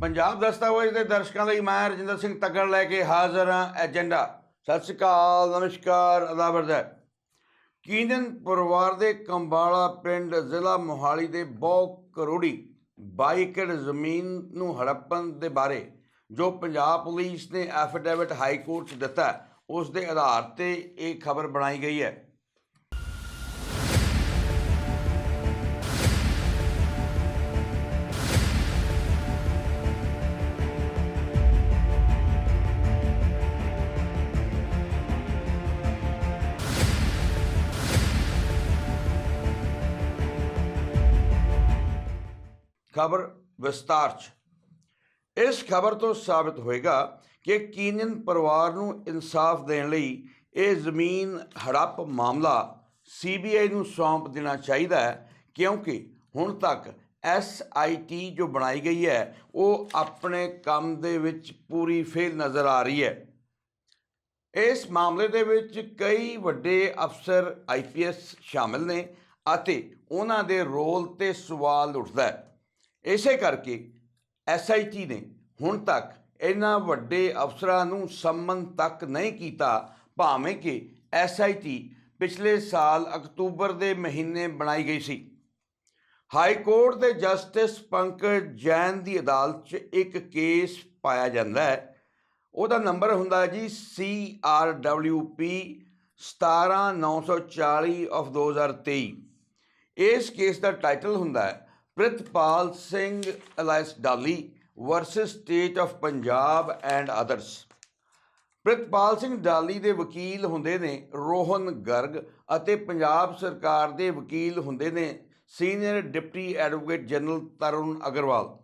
ਪੰਜਾਬ ਦਸਤਾਵੇਜ਼ ਦੇ ਦਰਸ਼ਕਾਂ ਲਈ ਮੈਂ ਰਜਿੰਦਰ ਸਿੰਘ ਤੱਕੜ ਲੈ ਕੇ ਹਾਜ਼ਰ ਹਾਂ ਏਜੰਡਾ। ਸਤਿ ਸ਼੍ਰੀ ਅਕਾਲ, ਨਮਸਕਾਰ, ਅਦਾਬਰਦ। ਕੀਨਨ ਪਰਿਵਾਰ ਦੇ ਕੰਬਾਲਾ ਪਿੰਡ ਜ਼ਿਲ੍ਹਾ ਮੋਹਾਲੀ ਦੇ ਬਹੁ ਕਰੋੜੀ 22 ਏਕੜ ਜ਼ਮੀਨ ਨੂੰ ਹੜੱਪਣ ਦੇ ਬਾਰੇ ਜੋ ਪੰਜਾਬ ਪੁਲਿਸ ਨੇ ਐਫੀਡੇਵਿਟ ਹਾਈ ਕੋਰਟ 'ਚ ਦਿੱਤਾ, ਉਸ ਦੇ ਆਧਾਰ ਤੇ ਇਹ ਖਬਰ ਬਣਾਈ ਗਈ ਹੈ। ਖਬਰ ਵਿਸਤਾਰ ਚ। ਇਸ ਖਬਰ ਤੋਂ ਸਾਬਤ ਹੋਏਗਾ ਕਿ ਕੀਨੀਅਨ ਪਰਿਵਾਰ ਨੂੰ ਇਨਸਾਫ ਦੇਣ ਲਈ ਇਹ ਜ਼ਮੀਨ ਹੜੱਪ ਮਾਮਲਾ ਸੀਬੀਆਈ ਨੂੰ ਸੌਂਪ ਦੇਣਾ ਚਾਹੀਦਾ ਹੈ, ਕਿਉਂਕਿ ਹੁਣ ਤੱਕ ਐਸਆਈਟੀ ਜੋ ਬਣਾਈ ਗਈ ਹੈ, ਉਹ ਆਪਣੇ ਕੰਮ ਦੇ ਵਿੱਚ ਪੂਰੀ ਫੇਲ ਨਜ਼ਰ ਆ ਰਹੀ ਹੈ। ਇਸ ਮਾਮਲੇ ਦੇ ਵਿੱਚ ਕਈ ਵੱਡੇ ਅਫਸਰ ਆਈਪੀਐਸ ਸ਼ਾਮਿਲ ਨੇ ਅਤੇ ਉਹਨਾਂ ਦੇ ਰੋਲ ਤੇ ਸਵਾਲ ਉੱਠਦਾ ਹੈ। ਇਸੇ ਕਰਕੇ ਐਸਆਈਟੀ ਨੇ ਹੁਣ ਤੱਕ ਇਹਨਾਂ ਵੱਡੇ ਅਫਸਰਾਂ ਨੂੰ ਸੰਮਨ ਤੱਕ ਨਹੀਂ ਕੀਤਾ, ਭਾਵੇਂ ਕਿ ਐਸਆਈਟੀ ਪਿਛਲੇ ਸਾਲ ਅਕਤੂਬਰ ਦੇ ਮਹੀਨੇ ਬਣਾਈ ਗਈ ਸੀ। ਹਾਈ ਕੋਰਟ ਦੇ ਜਸਟਿਸ ਪੰਕਜ ਜੈਨ ਦੀ ਅਦਾਲਤ 'ਚ ਇੱਕ ਕੇਸ ਪਾਇਆ ਜਾਂਦਾ ਹੈ। ਉਹਦਾ ਨੰਬਰ ਹੁੰਦਾ ਹੈ ਜੀ CRWP 17940 ਆਫ 2023 ਇਸ ਕੇਸ ਦਾ ਟਾਈਟਲ ਹੁੰਦਾ ਹੈ Pritpal Singh alias Dolly versus state of Punjab and others. Pritpal Singh Dolly ਦੇ ਵਕੀਲ ਹੁੰਦੇ ਨੇ ਰੋਹਨ ਗਰਗ ਅਤੇ ਪੰਜਾਬ ਸਰਕਾਰ ਦੇ ਵਕੀਲ ਹੁੰਦੇ ਨੇ senior deputy advocate general Tarun Agarwal.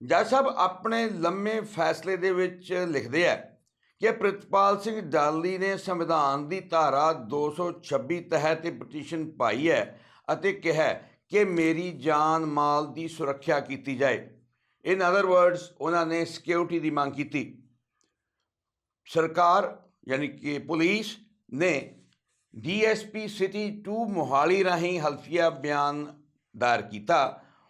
ਜੱਜ ਸਾਹਿਬ, ਆਪਣੇ ਲੰਮੇ ਫੈਸਲੇ ਦੇ ਵਿੱਚ ਲਿਖਦੇ ਆ ਕਿ ਪ੍ਰਿਤਪਾਲ ਸਿੰਘ ਡਾਲੀ ਨੇ ਸੰਵਿਧਾਨ ਦੀ ਧਾਰਾ 226 ਤਹਿਤ ਇਹ ਪਟੀਸ਼ਨ ਪਾਈ ਹੈ ਅਤੇ ਕਿਹਾ ਕਿ ਮੇਰੀ ਜਾਨ ਮਾਲ ਦੀ ਸੁਰੱਖਿਆ ਕੀਤੀ ਜਾਏ। ਇਨ ਅਦਰ ਵਰਡਸ ਉਹਨਾਂ ਨੇ ਸਿਕਿਉਰਿਟੀ ਦੀ ਮੰਗ ਕੀਤੀ। ਸਰਕਾਰ, ਯਾਨੀ ਕਿ ਪੁਲਿਸ ਨੇ ਡੀਐਸਪੀ ਸਿਟੀ 2 ਮੋਹਾਲੀ ਰਾਹੀਂ ਹਲਫੀਆ ਬਿਆਨ ਦਾਇਰ ਕੀਤਾ।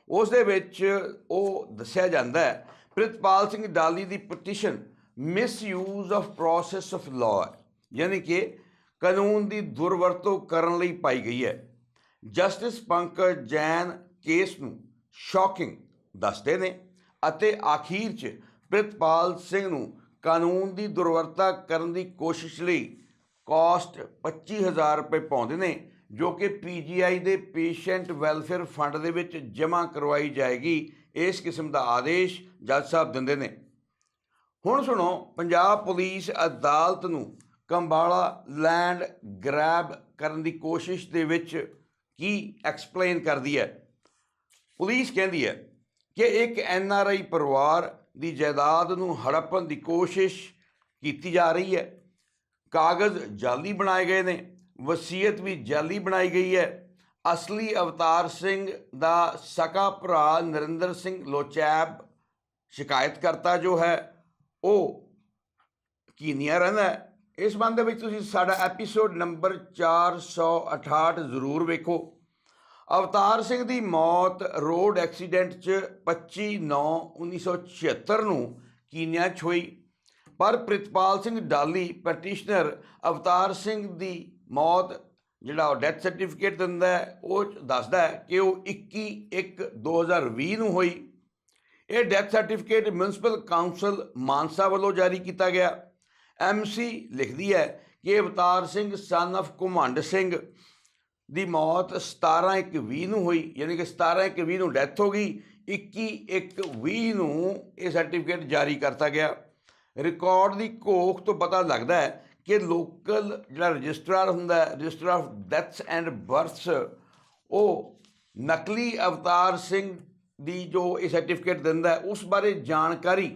ਉਸ ਦੇ ਵਿੱਚ ਉਹ ਦੱਸਿਆ ਜਾਂਦਾ ਹੈ, ਪ੍ਰਿਤਪਾਲ ਸਿੰਘ ਡਾਲੀ ਦੀ petition misuse of process of law ਯਾਨੀ ਕਿ ਕਾਨੂੰਨ ਦੀ ਦੁਰਵਰਤੋਂ ਕਰਨ ਲਈ ਪਾਈ ਗਈ ਹੈ। ਜਸਟਿਸ ਪੰਕਜ ਜੈਨ ਕੇਸ ਨੂੰ ਸ਼ੌਕਿੰਗ ਦੱਸਦੇ ਨੇ ਅਤੇ ਆਖੀਰ 'ਚ ਪ੍ਰਿਤਪਾਲ ਸਿੰਘ ਨੂੰ ਕਾਨੂੰਨ ਦੀ ਦੁਰਵਰਤਾ ਕਰਨ ਦੀ ਕੋਸ਼ਿਸ਼ ਲਈ ਕਾਸਟ 25000 ਰੁਪਏ ਪਾਉਂਦੇ ਨੇ, ਜੋ ਕਿ ਪੀਜੀਆਈ ਦੇ ਪੇਸ਼ੈਂਟ ਵੈਲਫੇਅਰ ਫੰਡ ਦੇ ਵਿੱਚ ਜਮ੍ਹਾਂ ਕਰਵਾਈ ਜਾਏਗੀ। ਇਸ ਕਿਸਮ ਦਾ ਆਦੇਸ਼ ਜੱਜ ਸਾਹਿਬ ਦਿੰਦੇ ਨੇ। ਹੁਣ ਸੁਣੋ, ਪੰਜਾਬ ਪੁਲਿਸ ਅਦਾਲਤ ਨੂੰ ਕੰਬਾਲਾ ਲੈਂਡ ਗ੍ਰੈਬ ਕਰਨ ਦੀ ਕੋਸ਼ਿਸ਼ ਦੇ ਵਿੱਚ ਕੀ ਐਕਸਪਲੇਨ ਕਰਦੀ ਹੈ? ਪੁਲਿਸ ਕਹਿੰਦੀ ਹੈ ਕਿ ਇੱਕ ਐੱਨ ਆਰ ਆਈ ਪਰਿਵਾਰ ਦੀ ਜਾਇਦਾਦ ਨੂੰ ਹੜੱਪਣ ਦੀ ਕੋਸ਼ਿਸ਼ ਕੀਤੀ ਜਾ ਰਹੀ ਹੈ। ਕਾਗਜ਼ ਜਾਲੀ ਬਣਾਏ ਗਏ ਨੇ, ਵਸੀਅਤ ਵੀ ਜਾਲੀ ਬਣਾਈ ਗਈ ਹੈ। ਅਸਲੀ ਅਵਤਾਰ ਸਿੰਘ ਦਾ ਸਕਾ ਭਰਾ ਨਰਿੰਦਰ ਸਿੰਘ ਲੋਚੈਬ ਸ਼ਿਕਾਇਤਕਰਤਾ ਜੋ ਹੈ, ਉਹ ਕੀਨੀਆ ਰਹਿੰਦਾ ਇਸ ਸੰਬੰਧ ਦੇ ਵਿੱਚ ਤੁਸੀਂ ਸਾਡਾ ਐਪੀਸੋਡ ਨੰਬਰ 468 ਜ਼ਰੂਰ ਵੇਖੋ। ਅਵਤਾਰ ਸਿੰਘ ਦੀ ਮੌਤ ਰੋਡ ਐਕਸੀਡੈਂਟ 'ਚ 25/9/1976 ਨੂੰ ਕੀਨੀਆ 'ਚ ਹੋਈ। ਪਰ ਪ੍ਰਿਤਪਾਲ ਸਿੰਘ ਡਾਲੀ ਪੈਟੀਸ਼ਨਰ ਅਵਤਾਰ ਸਿੰਘ ਦੀ ਮੌਤ, ਜਿਹੜਾ ਉਹ ਡੈਥ ਸਰਟੀਫਿਕੇਟ ਦਿੰਦਾ ਹੈ, ਉਹ ਦੱਸਦਾ ਹੈ ਕਿ ਉਹ 21/1/2020 ਨੂੰ ਹੋਈ। ਇਹ death certificate municipal council Mansa ਵੱਲੋਂ ਜਾਰੀ ਕੀਤਾ ਗਿਆ। ਐਮਸੀ ਲਿਖਦੀ ਹੈ ਕਿ ਅਵਤਾਰ ਸਿੰਘ ਸਨ of ਘੁਮੰਡ ਸਿੰਘ ਦੀ ਮੌਤ 17/1/20 ਨੂੰ ਹੋਈ, ਯਾਨੀ ਕਿ 17/1/20 ਨੂੰ ਡੈਥ ਹੋ ਗਈ 21/1/20 ਨੂੰ ਇਹ ਸਰਟੀਫਿਕੇਟ ਜਾਰੀ ਕਰਤਾ ਗਿਆ। ਰਿਕਾਰਡ ਦੀ ਘੋਖ ਤੋਂ ਪਤਾ ਲੱਗਦਾ ਹੈ ਕਿ ਲੋਕਲ ਜਿਹੜਾ ਰਜਿਸਟਰਾਰ ਹੁੰਦਾ ਹੈ register of deaths and births ਉਹ ਨਕਲੀ ਅਵਤਾਰ ਸਿੰਘ ਦੀ ਜੋ ਇਹ ਸਰਟੀਫਿਕੇਟ ਦਿੰਦਾ ਉਸ ਬਾਰੇ ਜਾਣਕਾਰੀ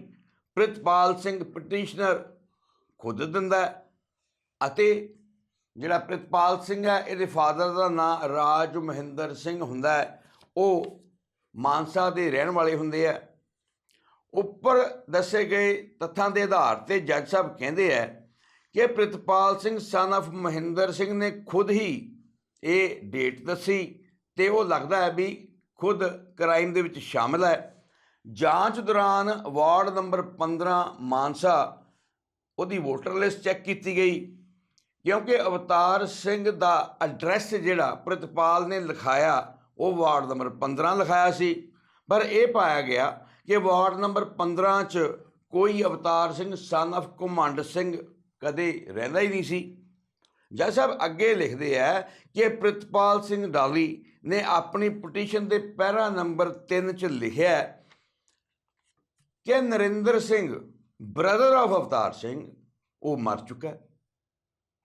ਪ੍ਰਿਤਪਾਲ ਸਿੰਘ ਪਟੀਸ਼ਨਰ ਖੁਦ ਦਿੰਦਾ ਅਤੇ ਜਿਹੜਾ ਪ੍ਰਿਤਪਾਲ ਸਿੰਘ ਹੈ, ਇਹਦੇ ਫਾਦਰ ਦਾ ਨਾਮ ਰਾਜ ਮਹਿੰਦਰ ਸਿੰਘ ਹੁੰਦਾ ਹੈ। ਉਹ ਮਾਨਸਾ ਦੇ ਰਹਿਣ ਵਾਲੇ ਹੁੰਦੇ ਆ ਉੱਪਰ ਦੱਸੇ ਗਏ ਤੱਥਾਂ ਦੇ ਆਧਾਰ ਤੇ ਜੱਜ ਸਾਹਿਬ ਕਹਿੰਦੇ ਆ ਕਿ ਪ੍ਰਿਤਪਾਲ ਸਿੰਘ ਸਨ of ਮਹਿੰਦਰ ਸਿੰਘ ਨੇ ਖੁਦ ਹੀ ਇਹ ਡੇਟ ਦੱਸੀ ਤੇ ਉਹ ਲੱਗਦਾ ਹੈ ਵੀ ਖੁਦ ਕ੍ਰਾਈਮ ਦੇ ਵਿੱਚ ਸ਼ਾਮਲ ਹੈ। ਜਾਂਚ ਦੌਰਾਨ ਵਾਰਡ ਨੰਬਰ 15 ਮਾਨਸਾ ਉਹਦੀ ਵੋਟਰ ਲਿਸਟ ਚੈੱਕ ਕੀਤੀ ਗਈ। ਕਿਉਂਕਿ ਅਵਤਾਰ ਸਿੰਘ ਦਾ ਐਡਰੈਸ ਜਿਹੜਾ ਪ੍ਰਿਤਪਾਲ ਨੇ ਲਿਖਾਇਆ, ਉਹ ਵਾਰਡ ਨੰਬਰ 15 ਲਿਖਾਇਆ ਸੀ। ਪਰ ਇਹ ਪਾਇਆ ਗਿਆ ਕਿ ਵਾਰਡ ਨੰਬਰ 15 'ਚ ਕੋਈ ਅਵਤਾਰ ਸਿੰਘ ਸਨ of ਘੁਮੰਡ ਸਿੰਘ ਕਦੇ ਰਹਿੰਦਾ ਹੀ ਨਹੀਂ ਸੀ। ਜੈ ਸਾਹਿਬ, ਅੱਗੇ ਲਿਖਦੇ ਆ ਕਿ ਪ੍ਰਿਤਪਾਲ ਸਿੰਘ ਡਾਲੀ ਨੇ ਆਪਣੀ ਪਟੀਸ਼ਨ ਦੇ ਪੈਰਾ ਨੰਬਰ 3 ਚ ਲਿਖਿਆ ਕਿ ਨਰਿੰਦਰ ਸਿੰਘ ਬ੍ਰਦਰ ਆਫ ਅਵਤਾਰ ਸਿੰਘ ਉਹ ਮਰ ਚੁੱਕਾ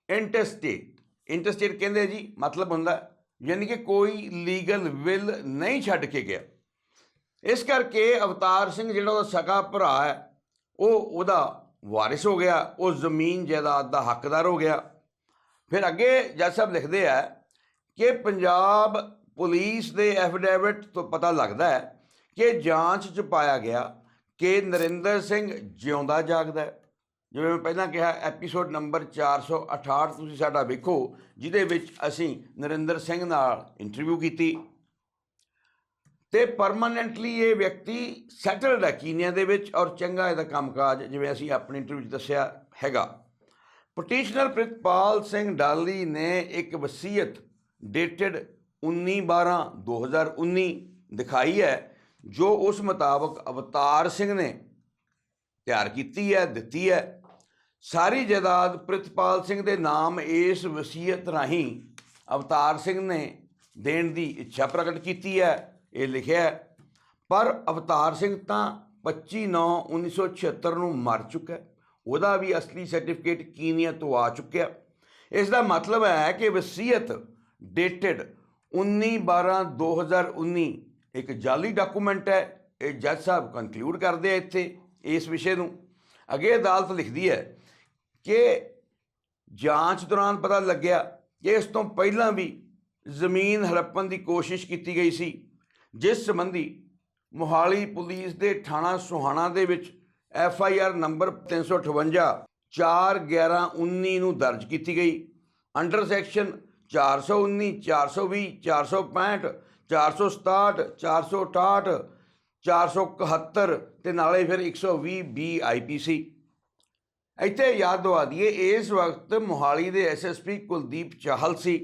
ਇੰਟਰਸਟੇਟ ਇੰਟਰਸਟੇਟ ਕਹਿੰਦੇ ਜੀ, ਮਤਲਬ ਹੁੰਦਾ ਯਾਨੀ ਕਿ ਕੋਈ ਲੀਗਲ ਵਿਲ ਨਹੀਂ ਛੱਡ ਕੇ ਗਿਆ। ਇਸ ਕਰਕੇ ਅਵਤਾਰ ਸਿੰਘ ਜਿਹੜਾ ਉਹਦਾ ਸਕਾ ਭਰਾ ਹੈ, ਉਹ ਉਹਦਾ ਵਾਰਿਸ ਹੋ ਗਿਆ, ਉਹ ਜ਼ਮੀਨ ਜਾਇਦਾਦ ਦਾ ਹੱਕਦਾਰ ਹੋ ਗਿਆ। ਫਿਰ ਅੱਗੇ ਜੱਜ ਸਾਹਿਬ ਲਿਖਦੇ ਆ ਕਿ ਪੰਜਾਬ ਪੁਲਿਸ ਦੇ ਐਫੀਡੇਵਿਟ ਤੋਂ ਪਤਾ ਲੱਗਦਾ ਹੈ ਕਿ ਜਾਂਚ 'ਚ ਪਾਇਆ ਗਿਆ ਕਿ ਨਰਿੰਦਰ ਸਿੰਘ ਜਿਉਂਦਾ ਜਾਗਦਾ ਹੈ। ਜਿਵੇਂ ਮੈਂ ਪਹਿਲਾਂ ਕਿਹਾ, ਐਪੀਸੋਡ ਨੰਬਰ 468 ਤੁਸੀਂ ਸਾਡਾ ਵੇਖੋ, ਜਿਹਦੇ ਵਿੱਚ ਅਸੀਂ ਨਰਿੰਦਰ ਸਿੰਘ ਨਾਲ ਇੰਟਰਵਿਊ ਕੀਤੀ। ਤੇ ਪਰਮਾਨੈਂਟਲੀ ਇਹ ਵਿਅਕਤੀ ਸੈਟਲਡ ਹੈ ਕੀਨੀਆ ਦੇ ਵਿੱਚ ਔਰ ਚੰਗਾ ਇਹਦਾ ਕੰਮਕਾਜ, ਜਿਵੇਂ ਅਸੀਂ ਆਪਣੇ ਇੰਟਰਵਿਊ 'ਚ ਦੱਸਿਆ ਹੈਗਾ। ਪਟੀਸ਼ਨਰ ਪ੍ਰਿਤਪਾਲ ਸਿੰਘ ਡਾਲੀ ਨੇ ਇੱਕ ਵਸੀਅਤ ਡੇਟਡ 19/12/2019 ਦਿਖਾਈ ਹੈ। ਜੋ ਉਸ ਮੁਤਾਬਕ ਅਵਤਾਰ ਸਿੰਘ ਨੇ ਤਿਆਰ ਕੀਤੀ ਹੈ, ਦਿੱਤੀ ਹੈ, ਸਾਰੀ ਜਾਇਦਾਦ ਪ੍ਰਿਤਪਾਲ ਸਿੰਘ ਦੇ ਨਾਮ ਇਸ ਵਸੀਅਤ ਰਾਹੀਂ ਅਵਤਾਰ ਸਿੰਘ ਨੇ ਦੇਣ ਦੀ ਇੱਛਾ ਪ੍ਰਗਟ ਕੀਤੀ ਹੈ, ਇਹ ਲਿਖਿਆ ਹੈ। ਪਰ ਅਵਤਾਰ ਸਿੰਘ ਤਾਂ 25/9/1976 ਨੂੰ ਮਰ ਚੁੱਕਾ ਉਹਦਾ ਵੀ ਅਸਲੀ ਸਰਟੀਫਿਕੇਟ ਕੀਨੀਆ ਤੋਂ ਆ ਚੁੱਕਿਆ ਇਸ ਦਾ ਮਤਲਬ ਹੈ ਕਿ ਵਸੀਅਤ ਡੇਟਡ 19/12/2019 ਇੱਕ ਜਾਲੀ ਡਾਕੂਮੈਂਟ ਹੈ, ਇਹ ਜੱਜ ਸਾਹਿਬ ਕਨਕਲੂਡ ਕਰਦੇ ਆ ਇੱਥੇ ਇਸ ਵਿਸ਼ੇ ਨੂੰ। ਅੱਗੇ ਅਦਾਲਤ ਲਿਖਦੀ ਹੈ ਕਿ ਜਾਂਚ ਦੌਰਾਨ ਪਤਾ ਲੱਗਿਆ ਕਿ ਇਸ ਤੋਂ ਪਹਿਲਾਂ ਵੀ ਜ਼ਮੀਨ ਹੜੱਪਣ ਦੀ ਕੋਸ਼ਿਸ਼ ਕੀਤੀ ਗਈ ਸੀ, ਜਿਸ ਸੰਬੰਧੀ ਮੋਹਾਲੀ ਪੁਲਿਸ ਦੇ ਥਾਣਾ ਸੁਹਾਣਾ ਦੇ ਵਿੱਚ ਐਫ ਆਈ ਆਰ ਨੰਬਰ 358 4/11/19 ਨੂੰ ਦਰਜ ਕੀਤੀ ਗਈ। ਅੰਡਰ ਸੈਕਸ਼ਨ 419 420 465 467 468 471 ਤੇ ਨਾਲੇ ਫਿਰ 120 ਬੀ ਆਈਪੀਸੀ ਇੱਥੇ ਯਾਦ ਦਵਾ ਦਈਏ, ਇਸ ਵਕਤ ਮੋਹਾਲੀ ਦੇ ਐਸਐਸਪੀ ਕੁਲਦੀਪ ਚਾਹਲ ਸੀ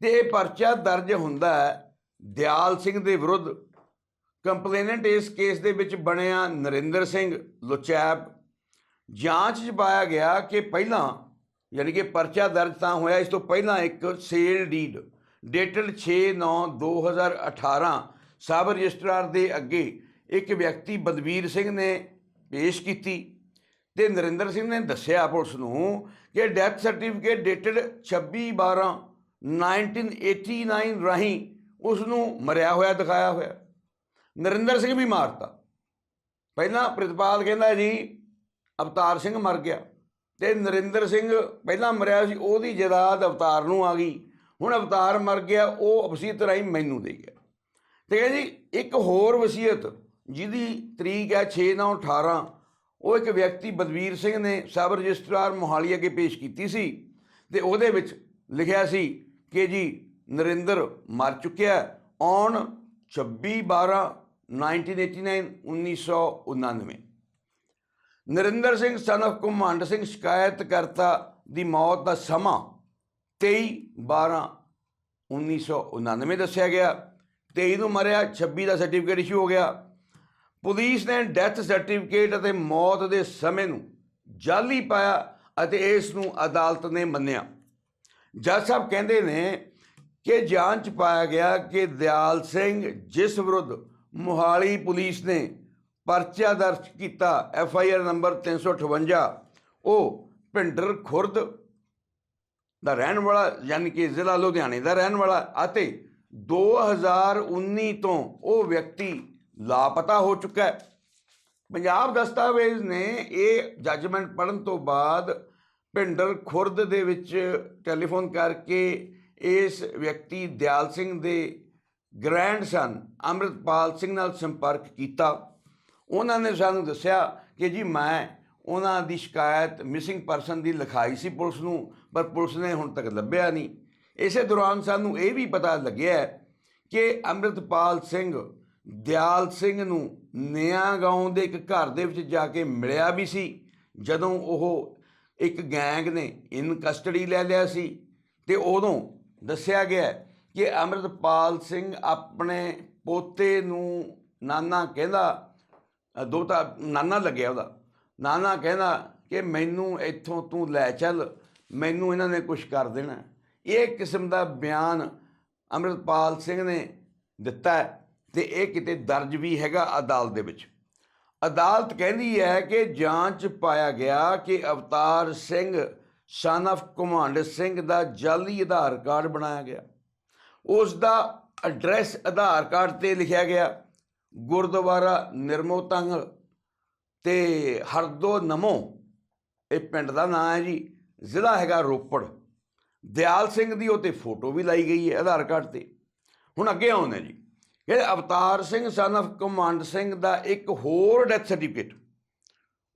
ਤੇ ਇਹ ਪਰਚਾ ਦਰਜ ਹੁੰਦਾ ਹੈ ਦਿਆਲ ਸਿੰਘ ਦੇ ਵਿਰੁੱਧ। ਕੰਪਲੇਨੈਂਟ ਇਸ ਕੇਸ ਦੇ ਵਿੱਚ ਬਣਿਆ ਨਰਿੰਦਰ ਸਿੰਘ ਲੁਚੈਬ। ਜਾਂਚ 'ਚ ਪਾਇਆ ਗਿਆ ਕਿ ਪਹਿਲਾਂ, ਯਾਨੀ ਕਿ ਪਰਚਾ ਦਰਜ ਤਾਂ ਹੋਇਆ, ਇਸ ਤੋਂ ਪਹਿਲਾਂ ਇੱਕ sale deed dated 6/9/2018 sub registrar ਦੇ ਅੱਗੇ ਇੱਕ ਵਿਅਕਤੀ ਬਦਵੀਰ ਸਿੰਘ ਨੇ ਪੇਸ਼ ਕੀਤੀ ਤੇ ਨਰਿੰਦਰ ਸਿੰਘ ਨੇ ਦੱਸਿਆ ਪੁਲਿਸ ਨੂੰ ਕਿ ਡੈਥ ਸਰਟੀਫਿਕੇਟ ਡੇਟਡ 26/12/1989 ਰਾਹੀਂ ਉਸ ਨੂੰ ਮਰਿਆ ਹੋਇਆ ਦਿਖਾਇਆ ਹੋਇਆ। ਨਰਿੰਦਰ ਸਿੰਘ ਵੀ ਮਾਰਤਾ। ਪਹਿਲਾਂ ਪ੍ਰਿਤਪਾਲ ਕਹਿੰਦਾ ਜੀ, ਅਵਤਾਰ ਸਿੰਘ ਮਰ ਗਿਆ ਤੇ ਨਰਿੰਦਰ ਸਿੰਘ ਪਹਿਲਾਂ ਮਰਿਆ ਸੀ, ਉਹਦੀ ਜਾਇਦਾਦ ਅਵਤਾਰ ਨੂੰ ਆ ਗਈ। ਹੁਣ ਅਵਤਾਰ ਮਰ ਗਿਆ, ਉਹ ਵਸੀਅਤ ਰਾਹੀਂ ਮੈਨੂੰ ਦੇ ਗਿਆ। ਤੇ ਕਹਿੰਦੇ ਜੀ, ਇੱਕ ਹੋਰ ਵਸੀਅਤ, ਜਿਹਦੀ ਤਰੀਕ ਹੈ 6/9/18 ਉਹ ਇੱਕ ਵਿਅਕਤੀ ਬਦਵੀਰ ਸਿੰਘ ਨੇ ਸਬ ਰਜਿਸਟਰਾਰ ਮੋਹਾਲੀ ਅੱਗੇ ਪੇਸ਼ ਕੀਤੀ ਸੀ ਤੇ ਉਹਦੇ ਵਿੱਚ ਲਿਖਿਆ ਸੀ ਕਿ ਜੀ, ਨਰਿੰਦਰ ਮਰ ਚੁੱਕਿਆ on 26 12 1989 1999 Narinder Singh son of Ghumand Singh, ਸ਼ਿਕਾਇਤਕਰਤਾ ਦੀ ਮੌਤ ਦਾ ਸਮਾਂ 23 12 1999 ਦੱਸਿਆ ਗਿਆ। 23 ਨੂੰ ਮਰਿਆ 26 ਦਾ ਸਰਟੀਫਿਕੇਟ ਇਸ਼ੂ ਹੋ ਗਿਆ। ਪੁਲਿਸ ਨੇ ਡੈਥ ਸਰਟੀਫਿਕੇਟ ਅਤੇ ਮੌਤ ਦੇ ਸਮੇਂ ਨੂੰ ਜਾਲੀ ਪਾਇਆ ਅਤੇ ਇਸ ਨੂੰ ਅਦਾਲਤ ਨੇ ਮੰਨਿਆ। ਜੱਜ ਸਾਹਿਬ ਕਹਿੰਦੇ ਨੇ ਕਿ ਜਾਂਚ ਪਾਇਆ ਗਿਆ ਕਿ ਦਿਆਲ ਸਿੰਘ ਜਿਸ ਵਿਰੁੱਧ ਮੋਹਾਲੀ ਪੁਲਿਸ ਨੇ ਪਰਚਾ ਦਰਜ ਕੀਤਾ ਐਫ ਆਈ ਆਰ ਨੰਬਰ 358 ਉਹ ਭਿੰਡਰ ਖੁਰਦ ਦਾ ਰਹਿਣ ਵਾਲਾ, ਯਾਨੀ ਕਿ ਜ਼ਿਲ੍ਹਾ ਲੁਧਿਆਣੇ ਦਾ ਰਹਿਣ ਵਾਲਾ ਅਤੇ 2019 ਤੋਂ ਉਹ ਵਿਅਕਤੀ ਲਾਪਤਾ ਹੋ ਚੁੱਕਾ ਹੈ। ਪੰਜਾਬ ਦਸਤਾਵੇਜ਼ ਨੇ ਇਹ ਜੱਜਮੈਂਟ ਪੜਨ ਤੋਂ ਬਾਅਦ ਭਿੰਡਰ ਖੁਰਦ ਦੇ ਵਿੱਚ ਟੈਲੀਫੋਨ ਕਰਕੇ ਇਸ ਵਿਅਕਤੀ ਦਿਆਲ ਸਿੰਘ ਦੇ ਗ੍ਰੈਂਡ ਸਨ ਅੰਮ੍ਰਿਤਪਾਲ ਸਿੰਘ ਨਾਲ ਸੰਪਰਕ ਕੀਤਾ। ਉਹਨਾਂ ਨੇ ਸਾਨੂੰ ਦੱਸਿਆ ਕਿ ਜੀ ਮੈਂ ਉਹਨਾਂ ਦੀ ਸ਼ਿਕਾਇਤ ਮਿਸਿੰਗ ਪਰਸਨ ਦੀ ਲਿਖਾਈ ਸੀ ਪੁਲਿਸ ਨੂੰ, ਪਰ ਪੁਲਿਸ ਨੇ ਹੁਣ ਤੱਕ ਲੱਭਿਆ ਨਹੀਂ। ਇਸੇ ਦੌਰਾਨ ਸਾਨੂੰ ਇਹ ਵੀ ਪਤਾ ਲੱਗਿਆ ਕਿ ਅੰਮ੍ਰਿਤਪਾਲ ਸਿੰਘ ਦਿਆਲ ਸਿੰਘ ਨੂੰ ਨਿਆਂ ਗਾਉਂ ਦੇ ਇੱਕ ਘਰ ਦੇ ਵਿੱਚ ਜਾ ਕੇ ਮਿਲਿਆ ਵੀ ਸੀ, ਜਦੋਂ ਉਹ ਇੱਕ ਗੈਂਗ ਨੇ ਇਨ ਕਸਟਡੀ ਲੈ ਲਿਆ ਸੀ ਤੇ ਉਦੋਂ ਦੱਸਿਆ ਗਿਆ ਕਿ ਅਮਰਤਪਾਲ ਸਿੰਘ ਆਪਣੇ ਪੋਤੇ ਨੂੰ ਨਾਨਾ ਕਹਿੰਦਾ ਦੋਤਾ ਨਾਨਾ ਲੱਗਿਆ ਉਹਦਾ। ਨਾਨਾ ਕਹਿੰਦਾ ਕਿ ਮੈਨੂੰ ਇੱਥੋਂ ਤੂੰ ਲੈ ਚੱਲ, ਮੈਨੂੰ ਇਹਨਾਂ ਨੇ ਕੁਝ ਕਰ ਦੇਣਾ। ਇਹ ਕਿਸਮ ਦਾ ਬਿਆਨ ਅਮਰਤਪਾਲ ਸਿੰਘ ਨੇ ਦਿੱਤਾ ਹੈ ਤੇ ਇਹ ਕਿਤੇ ਦਰਜ ਵੀ ਹੈਗਾ ਅਦਾਲਤ ਦੇ ਵਿੱਚ। ਅਦਾਲਤ ਕਹਿੰਦੀ ਹੈ ਕਿ ਜਾਂਚ ਪਾਇਆ ਗਿਆ ਕਿ ਅਵਤਾਰ ਸਿੰਘ ਸਨ of ਘੁਮੰਡ ਸਿੰਘ ਦਾ ਜਾਲੀ ਆਧਾਰ ਕਾਰਡ ਬਣਾਇਆ ਗਿਆ। ਉਸ ਦਾ ਐਡਰੈਸ ਆਧਾਰ ਕਾਰਡ ਤੇ ਲਿਖਿਆ ਗਿਆ, ਗੁਰਦੁਆਰਾ ਨਿਰਮੋ ਤੰਗਲ ਤੇ ਹਰਦੋ ਨਮੋ, ਇਹ ਪਿੰਡ ਦਾ ਨਾਮ ਹੈ ਜੀ, ਜ਼ਿਲ੍ਹਾ ਹੈਗਾ ਰੋਪੜ। ਦਿਆਲ ਸਿੰਘ ਦੀ ਉਹ ਤੇ ਫੋਟੋ ਵੀ ਲਾਈ ਗਈ ਹੈ ਆਧਾਰ ਕਾਰਡ ਤੇ। ਹੁਣ ਅੱਗੇ ਆਉਂਦੇ ਜੀ। ਜਿਹੜੇ ਅਵਤਾਰ ਸਿੰਘ ਸਨ of ਕਮਾਂਡ ਸਿੰਘ ਦਾ ਇੱਕ ਹੋਰ ਡੈਥ ਸਰਟੀਫਿਕੇਟ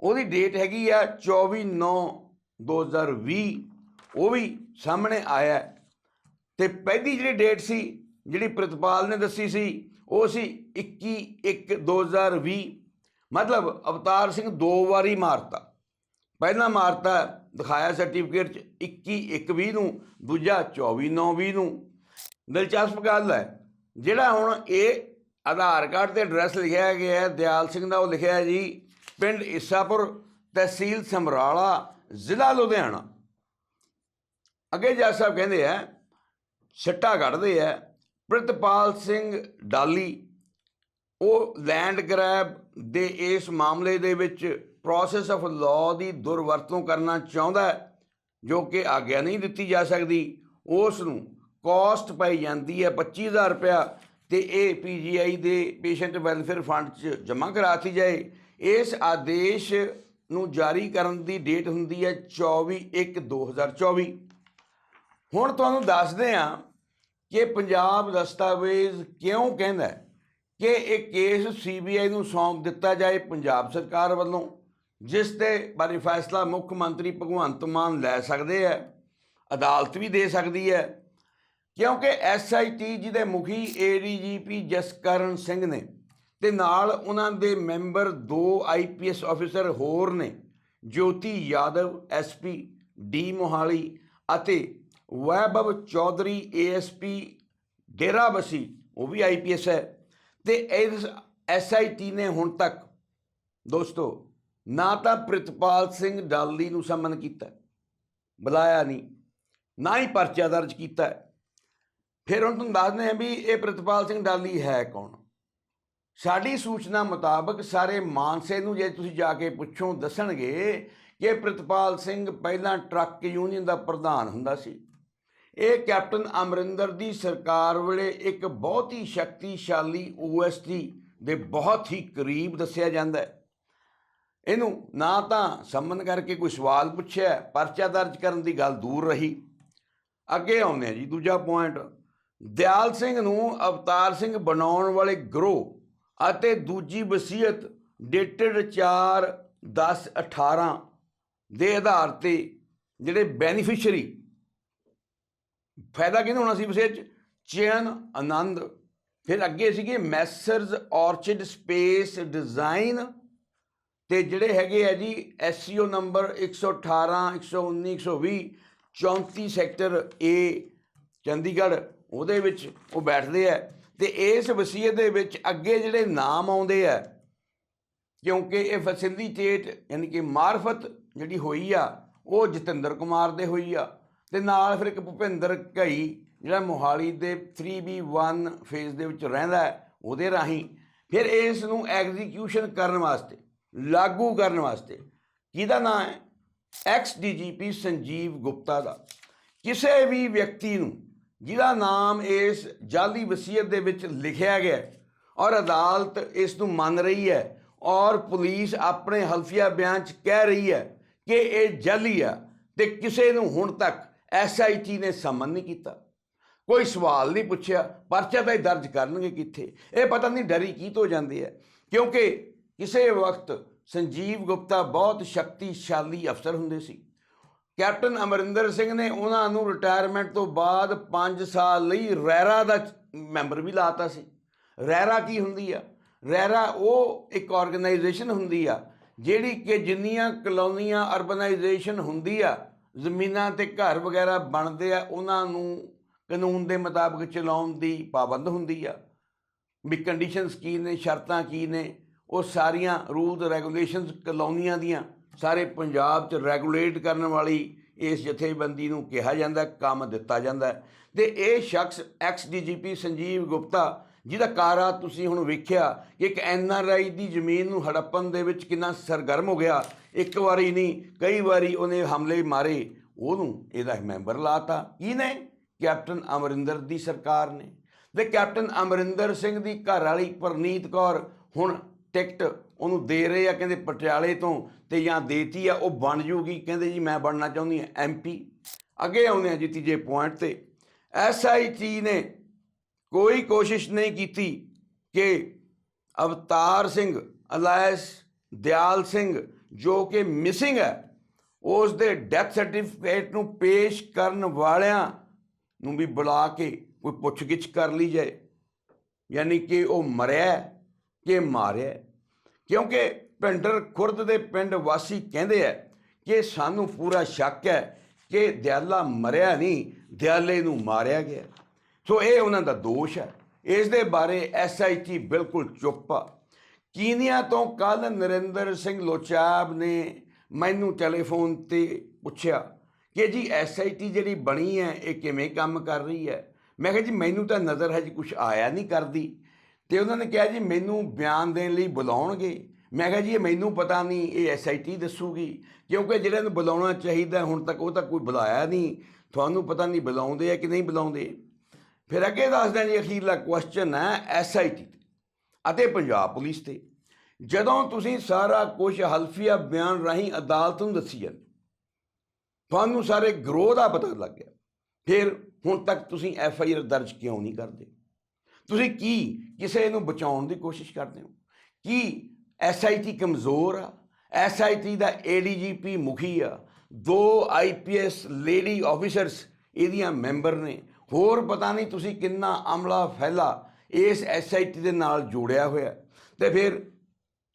ਉਹਦੀ ਡੇਟ ਹੈਗੀ ਆ 24/9/2020 ਉਹ ਵੀ ਸਾਹਮਣੇ ਆਇਆ ਹੈ। ਤੇ ਪਹਿਲੀ ਜਿਹੜੀ ਡੇਟ ਸੀ, ਜਿਹੜੀ ਪ੍ਰਿਤਪਾਲ ਨੇ ਦੱਸੀ ਸੀ, ਉਹ ਸੀ 21/1/2020 ਮਤਲਬ ਅਵਤਾਰ ਸਿੰਘ ਦੋ ਵਾਰੀ ਮਾਰਤਾ। ਪਹਿਲਾ ਮਾਰਤਾ, ਦਿਖਾਇਆ ਸਰਟੀਫਿਕੇਟ ਚ 21/1/20 ਨੂੰ, ਦੂਜਾ 24/9/20 ਨੂੰ ਦਿਲਚਸਪ ਗੱਲ ਹੈ, ਜਿਹੜਾ ਹੁਣ ਇਹ ਆਧਾਰ ਕਾਰਡ ਤੇ ਐਡਰੈਸ ਲਿਖਿਆ ਗਿਆ ਹੈ, ਦਿਆਲ ਸਿੰਘ ਦਾ ਉਹ ਲਿਖਿਆ ਹੈ ਜੀ, ਪਿੰਡ ਈਸਾਪੁਰ, ਤਹਿਸੀਲ ਸਮਰਾਲਾ, ਜ਼ਿਲ੍ਹਾ ਲੁਧਿਆਣਾ। ਅੱਗੇ ਜੱਜ ਸਾਹਿਬ ਕਹਿੰਦੇ ਆ ਛੱਟਾ ਕੱਢਦੇ ਆ, ਪ੍ਰਿਤਪਾਲ ਸਿੰਘ ਡਾਲੀ, ਉਹ ਲੈਂਡ ਗ੍ਰੈਬ ਦੇ ਇਸ ਮਾਮਲੇ ਦੇ ਵਿੱਚ ਪ੍ਰੋਸੈਸ ਆਫ ਲਾਅ ਦੀ ਦੁਰਵਰਤੋਂ ਕਰਨਾ ਚਾਹੁੰਦਾ ਹੈ, ਜੋ ਕਿ ਆਗਿਆ ਨਹੀਂ ਦਿੱਤੀ ਜਾ ਸਕਦੀ। ਉਸ ਨੂੰ ਕਾਸਟ ਪਾਈ ਜਾਂਦੀ ਹੈ 25000 ਰੁਪਇਆ ਤੇ ਇਹ ਪੀਜੀਆਈ ਦੇ ਪੇਸ਼ੈਂਟ ਵੈਲਫੇਅਰ ਫੰਡ 'ਚ ਜਮ੍ਹਾਂ ਕਰਾਤੀ ਜਾਏ। ਇਸ ਆਦੇਸ਼ ਨੂੰ ਜਾਰੀ ਕਰਨ ਦੀ ਡੇਟ ਹੁੰਦੀ ਹੈ 24/1/2024 ਹੁਣ ਤੁਹਾਨੂੰ ਦੱਸਦੇ ਹਾਂ ਕਿ ਪੰਜਾਬ ਦਸਤਾਵੇਜ਼ ਕਿਉਂ ਕਹਿੰਦਾ ਕਿ ਇਹ ਕੇਸ ਸੀਬੀਆਈ ਨੂੰ ਸੌਂਪ ਦਿੱਤਾ ਜਾਏ ਪੰਜਾਬ ਸਰਕਾਰ ਵੱਲੋਂ, ਜਿਸ ਦੇ ਬਾਰੇ ਫੈਸਲਾ ਮੁੱਖ ਮੰਤਰੀ ਭਗਵੰਤ ਮਾਨ ਲੈ ਸਕਦੇ ਹੈ ਅਦਾਲਤ ਵੀ ਦੇ ਸਕਦੀ ਹੈ, ਕਿਉਂਕਿ ਐਸਆਈਟੀ ਜਿਹਦੇ ਮੁਖੀ ਏਡੀਜੀਪੀ ਜਸਕਰਨ ਸਿੰਘ ਨੇ ਤੇ ਨਾਲ ਉਹਨਾਂ ਦੇ ਮੈਂਬਰ ਦੋ ਆਈਪੀਐਸ ਅਫੀਸਰ ਹੋਰ ਨੇ, ਜੋਤੀ ਯਾਦਵ ਐਸਪੀ ਡੀ ਮੋਹਾਲੀ ਅਤੇ ਵੈਭਵ ਚੌਧਰੀ ਏਐਸਪੀ ਡੇਰਾਬਸੀ, ਉਹ ਵੀ ਆਈਪੀਐਸ ਹੈ। ਤੇ ਇਸ ਐਸਆਈਟੀ ਨੇ ਹੁਣ ਤੱਕ ਦੋਸਤੋ, ਨਾ ਤਾਂ ਪ੍ਰਿਤਪਾਲ ਸਿੰਘ ਡਾਲੀ ਨੂੰ ਸਮਨ ਕੀਤਾ, ਬੁਲਾਇਆ ਨਹੀਂ, ਨਾ ਹੀ ਪਰਚਾ ਦਰਜ ਕੀਤਾ। ਫਿਰ ਹੁਣ ਤੁਹਾਨੂੰ ਦੱਸਦੇ ਹਾਂ ਵੀ ਇਹ ਪ੍ਰਿਤਪਾਲ ਸਿੰਘ ਡਾਲੀ ਹੈ ਕੌਣ? ਸਾਡੀ ਸੂਚਨਾ ਮੁਤਾਬਕ ਸਾਰੇ ਮਾਨਸੇ ਨੂੰ ਜੇ ਤੁਸੀਂ ਜਾ ਕੇ ਪੁੱਛੋ, ਦੱਸਣਗੇ ਕਿ ਪ੍ਰਿਤਪਾਲ ਸਿੰਘ ਪਹਿਲਾਂ ਟਰੱਕ ਯੂਨੀਅਨ ਦਾ ਪ੍ਰਧਾਨ ਹੁੰਦਾ ਸੀ। ਇਹ ਕੈਪਟਨ ਅਮਰਿੰਦਰ ਦੀ ਸਰਕਾਰ ਵੇਲੇ ਇੱਕ ਬਹੁਤ ਹੀ ਸ਼ਕਤੀਸ਼ਾਲੀ ਓਐਸਟੀ ਦੇ ਬਹੁਤ ਹੀ ਕਰੀਬ ਦੱਸਿਆ ਜਾਂਦਾ ਹੈ। ਇਹਨੂੰ ਨਾ ਤਾਂ ਸੰਮਨ ਕਰਕੇ ਕੋਈ ਸਵਾਲ ਪੁੱਛਿਆ ਪਰਚਾ ਦਰਜ ਕਰਨ ਦੀ ਗੱਲ ਦੂਰ ਰਹੀ। ਅੱਗੇ ਆਉਂਦੇ ਆ ਜੀ, ਦੂਜਾ ਪੁਆਇੰਟ ਦਿਆਲ ਸਿੰਘ ਨੂੰ ਅਵਤਾਰ ਸਿੰਘ ਬਣਾਉਣ ਵਾਲੇ ਗਰੋਹ ਅਤੇ ਦੂਜੀ ਵਸੀਅਤ ਡੇਟਡ 4 10 18 ਦੇ ਆਧਾਰ ਤੇ ਜਿਹੜੇ ਬੈਨੀਫੀਸ਼ੀਅਰੀ ਫਾਇਦਾ ਕਿਹਨੂੰ ਹੋਣਾ ਸੀ ਵਿਸ਼ੇ ਚ? ਚੈਨ ਆਨੰਦ। ਫਿਰ ਅੱਗੇ ਸੀਗੇ ਮੈਸਰਜ਼ ਆਰਚਿਡ ਸਪੇਸ, ਡਿਜ਼ਾਈਨ। ਤੇ ਜਿਹੜੇ ਹੈਗੇ ਆ ਜੀ SCO number 118 119 120 34 sector A, Chandigarh, ਉਹਦੇ ਵਿੱਚ ਉਹ ਬੈਠਦੇ ਆ। ਤੇ ਇਸ ਵਸੀਅਤ ਦੇ ਵਿੱਚ ਅੱਗੇ ਜਿਹੜੇ ਨਾਮ ਆਉਂਦੇ ਆ, ਕਿਉਂਕਿ ਇਹ ਫੈਸਿਲਿਟੇਟ ਯਾਨੀ ਕਿ ਮਾਰਫਤ ਜਿਹੜੀ ਹੋਈ ਆ, ਉਹ ਜਤਿੰਦਰ ਕੁਮਾਰ ਦੇ ਹੋਈ ਆ। ਤੇ ਨਾਲ ਫਿਰ ਇੱਕ ਭੁਪਿੰਦਰ ਘਈ, ਜਿਹੜਾ ਮੋਹਾਲੀ ਦੇ 3B1 ਫੇਜ਼ ਦੇ ਵਿੱਚ ਰਹਿੰਦਾ ਹੈ, ਉਹਦੇ ਰਾਹੀਂ ਫਿਰ ਇਸ ਨੂੰ ਐਗਜ਼ੀਕਿਊਸ਼ਨ ਕਰਨ ਵਾਸਤੇ, ਲਾਗੂ ਕਰਨ ਵਾਸਤੇ ਕਿਹਦਾ ਨਾਮ ਹੈ? ਐਕਸ ਡੀਜੀਪੀ ਸੰਜੀਵ ਗੁਪਤਾ ਦਾ। ਕਿਸੇ ਵੀ ਵਿਅਕਤੀ ਨੂੰ ਜਿਹਦਾ ਨਾਮ ਇਸ ਜਾਲੀ ਵਸੀਅਤ ਦੇ ਵਿੱਚ ਲਿਖਿਆ ਗਿਆ ਔਰ ਅਦਾਲਤ ਇਸ ਨੂੰ ਮੰਨ ਰਹੀ ਹੈ ਔਰ ਪੁਲਿਸ ਆਪਣੇ ਹਲਫੀਆ ਬਿਆਨ 'ਚ ਕਹਿ ਰਹੀ ਹੈ ਕਿ ਇਹ ਜਾਲੀ ਆ ਤੇ ਕਿਸੇ ਨੂੰ ਹੁਣ ਤੱਕ ਐਸਆਈਟੀ ਨੇ ਸਮਨ ਨਹੀਂ ਕੀਤਾ। ਕੋਈ ਸਵਾਲ ਨਹੀਂ ਪੁੱਛਿਆ, ਪਰਚਾ ਤਾਂ ਇਹ ਦਰਜ ਕਰਨਗੇ ਕਿੱਥੇ? ਇਹ ਪਤਾ ਨਹੀਂ ਡਰੀ ਕੀ ਤੋਂ ਜਾਂਦੇ ਆ। ਕਿਉਂਕਿ ਕਿਸੇ ਵਕਤ ਸੰਜੀਵ ਗੁਪਤਾ ਬਹੁਤ ਸ਼ਕਤੀਸ਼ਾਲੀ ਅਫਸਰ ਹੁੰਦੇ ਸੀ। ਕੈਪਟਨ ਅਮਰਿੰਦਰ ਸਿੰਘ ਨੇ ਉਹਨਾਂ ਨੂੰ ਰਿਟਾਇਰਮੈਂਟ ਤੋਂ ਬਾਅਦ 5 ਸਾਲ ਲਈ ਰੈਰਾ ਦਾ ਮੈਂਬਰ ਵੀ ਲਾਤਾ ਸੀ। ਰੈਰਾ ਕੀ ਹੁੰਦੀ ਆ? ਰੈਰਾ ਉਹ ਇੱਕ ਆਰਗੇਨਾਈਜੇਸ਼ਨ ਹੁੰਦੀ ਆ, ਜਿਹੜੀ ਕਿ ਜਿੰਨੀਆਂ ਕਲੋਨੀਆਂ ਅਰਬਨਾਈਜੇਸ਼ਨ ਹੁੰਦੀ ਆ ਜ਼ਮੀਨਾਂ ਤੇ ਘਰ ਵਗੈਰਾ ਬਣਦੇ ਆ, ਉਹਨਾਂ ਨੂੰ ਕਾਨੂੰਨ ਦੇ ਮੁਤਾਬਕ ਚਲਾਉਣ ਦੀ ਪਾਬੰਦ ਹੁੰਦੀ ਆ। ਵੀ ਕੰਡੀਸ਼ਨਸ ਕੀ ਨੇ, ਸ਼ਰਤਾਂ ਕੀ ਨੇ, ਉਹ ਸਾਰੀਆਂ ਰੂਲਸ ਰੈਗੂਲੇਸ਼ਨਸ ਕਲੋਨੀਆਂ ਦੀਆਂ ਸਾਰੇ ਪੰਜਾਬ 'ਚ ਰੈਗੂਲੇਟ ਕਰਨ ਵਾਲੀ ਇਸ ਜਥੇਬੰਦੀ ਨੂੰ ਕਿਹਾ ਜਾਂਦਾ, ਕੰਮ ਦਿੱਤਾ ਜਾਂਦਾ। ਤੇ ਇਹ ਸ਼ਖਸ ਐਕਸ ਡੀਜੀਪੀ ਸੰਜੀਵ ਗੁਪਤਾ, ਜਿਹਦਾ ਕਾਰਾ ਤੁਸੀਂ ਹੁਣ ਵੇਖਿਆ ਕਿ ਇੱਕ ਐਨਆਰਆਈ ਦੀ ਜ਼ਮੀਨ ਨੂੰ ਹੜੱਪਣ ਦੇ ਵਿੱਚ ਕਿੰਨਾ ਸਰਗਰਮ ਹੋ ਗਿਆ ਇੱਕ ਵਾਰੀ ਨਹੀਂ, ਕਈ ਵਾਰੀ ਉਹਨੇ ਹਮਲੇ ਮਾਰੇ, ਉਹਨੂੰ ਇਹਦਾ ਮੈਂਬਰ ਲਾਤਾ। ਕੀ ਨੇ ਕੈਪਟਨ ਅਮਰਿੰਦਰ ਦੀ ਸਰਕਾਰ ਨੇ। ਤੇ ਕੈਪਟਨ ਅਮਰਿੰਦਰ ਸਿੰਘ ਦੀ ਘਰ ਵਾਲੀ ਪਰਨੀਤ ਕੌਰ ਹੁਣ ਟਿਕਟ ਉਹਨੂੰ ਦੇ ਰਹੇ ਆ, ਕਹਿੰਦੇ ਪਟਿਆਲੇ ਤੋਂ ਤੇ ਜਾਂ ਦੇਤੀ ਆ, ਉਹ ਬਣ ਜੂਗੀ। ਕਹਿੰਦੇ ਜੀ, ਮੈਂ ਬਣਨਾ ਚਾਹੁੰਦੀ ਹਾਂ ਐਮਪੀ ਅੱਗੇ ਆਉਂਦੇ ਆ ਜੀ ਤੀਜੇ ਪੁਆਇੰਟ ਤੇ। ਐਸਆਈਟੀ ਨੇ ਕੋਈ ਕੋਸ਼ਿਸ਼ ਨਹੀਂ ਕੀਤੀ ਕਿ ਅਵਤਾਰ ਸਿੰਘ ਅਲਾਇਸ ਦਿਆਲ ਸਿੰਘ ਜੋ ਕਿ ਮਿਸਿੰਗ ਹੈ ਉਸ ਦੇ ਡੈਥ ਸਰਟੀਫਿਕੇਟ ਨੂੰ ਪੇਸ਼ ਕਰਨ ਵਾਲਿਆਂ ਨੂੰ ਵੀ ਬੁਲਾ ਕੇ ਕੋਈ ਪੁੱਛਗਿੱਛ ਕਰ ਲਈ ਜਾਏ। ਯਾਨੀ ਕਿ ਉਹ ਮਰਿਆ ਕਿ ਮਾਰਿਆ ਕਿਉਂਕਿ ਪਿੰਡਰ ਖੁਰਦ ਦੇ ਪਿੰਡ ਵਾਸੀ ਕਹਿੰਦੇ ਆ ਕਿ ਸਾਨੂੰ ਪੂਰਾ ਸ਼ੱਕ ਹੈ ਕਿ ਦਿਆਲਾ ਮਰਿਆ ਨਹੀਂ, ਦਿਆਲੇ ਨੂੰ ਮਾਰਿਆ ਗਿਆ। ਸੋ ਇਹ ਉਹਨਾਂ ਦਾ ਦੋਸ਼ ਹੈ। ਇਸ ਦੇ ਬਾਰੇ ਐਸਆਈਟੀ ਬਿਲਕੁਲ ਚੁੱਪ ਆ। ਕੀਨੀਆ ਤੋਂ ਕੱਲ ਨਰਿੰਦਰ ਸਿੰਘ ਲੋਚਾਬ ਨੇ ਮੈਨੂੰ ਟੈਲੀਫੋਨ ਤੇ ਪੁੱਛਿਆ ਕਿ ਜੀ ਐਸਆਈਟੀ ਜਿਹੜੀ ਬਣੀ ਹੈ, ਇਹ ਕਿਵੇਂ ਕੰਮ ਕਰ ਰਹੀ ਹੈ? ਮੈਂ ਕਿਹਾ ਜੀ, ਮੈਨੂੰ ਤਾਂ ਨਜ਼ਰ ਹੈ ਜੀ ਕੁਝ ਆਇਆ ਨਹੀਂ ਕਰਦੀ। ਤੇ ਉਹਨਾਂ ਨੇ ਕਿਹਾ ਜੀ, ਮੈਨੂੰ ਬਿਆਨ ਦੇਣ ਲਈ ਬੁਲਾਉਣਗੇ। ਮੈਂ ਕਿਹਾ ਜੀ, ਇਹ ਮੈਨੂੰ ਪਤਾ ਨਹੀਂ, ਇਹ ਐਸਆਈਟੀ ਦੱਸੂਗੀ। ਕਿਉਂਕਿ ਜਿਹੜਾ ਨੂੰ ਬੁਲਾਉਣਾ ਚਾਹੀਦਾ, ਹੁਣ ਤੱਕ ਉਹ ਤਾਂ ਕੋਈ ਬੁਲਾਇਆ ਨਹੀਂ। ਤੁਹਾਨੂੰ ਪਤਾ ਨਹੀਂ ਬੁਲਾਉਂਦੇ ਆ ਕਿ ਨਹੀਂ ਬੁਲਾਉਂਦੇ। ਫਿਰ ਅੱਗੇ ਦੱਸਦਾ ਜੀ, ਅਖੀਰਲਾ ਕੁਐਸਚਨ ਹੈ ਐਸਆਈਟੀ ਅਤੇ ਪੰਜਾਬ ਪੁਲਿਸ ਤੇ। ਜਦੋਂ ਤੁਸੀਂ ਸਾਰਾ ਕੁਝ ਹਲਫੀਆ ਬਿਆਨ ਰਾਹੀਂ ਅਦਾਲਤ ਨੂੰ ਦੱਸੀ ਜਾਂਦੇ ਤੁਹਾਨੂੰ ਸਾਰੇ ਗਰੋਹ ਦਾ ਪਤਾ ਲੱਗ ਗਿਆ। ਫਿਰ ਹੁਣ ਤੱਕ ਤੁਸੀਂ ਐਫ ਆਈ ਆਰ ਦਰਜ ਕਿਉਂ ਨਹੀਂ ਕਰਦੇ? ਤੁਸੀਂ ਕੀ ਕਿਸੇ ਨੂੰ ਬਚਾਉਣ ਦੀ ਕੋਸ਼ਿਸ਼ ਕਰਦੇ ਹੋ? ਕੀ ਐਸ ਆਈ ਟੀ ਕਮਜ਼ੋਰ ਆ? ਐਸ ਆਈ ਟੀ ਦਾ ਏ ਡੀ ਜੀ ਪੀ ਮੁਖੀ ਆ? ਦੋ I P S lady officers ਇਹਦੀਆਂ ਮੈਂਬਰ ਨੇ। ਹੋਰ ਪਤਾ ਨਹੀਂ ਤੁਸੀਂ ਕਿੰਨਾ ਅਮਲਾ ਫੈਲਾ ਇਸ ਐਸ ਆਈ ਟੀ ਦੇ ਨਾਲ ਜੋੜਿਆ ਹੋਇਆ। ਤੇ ਫਿਰ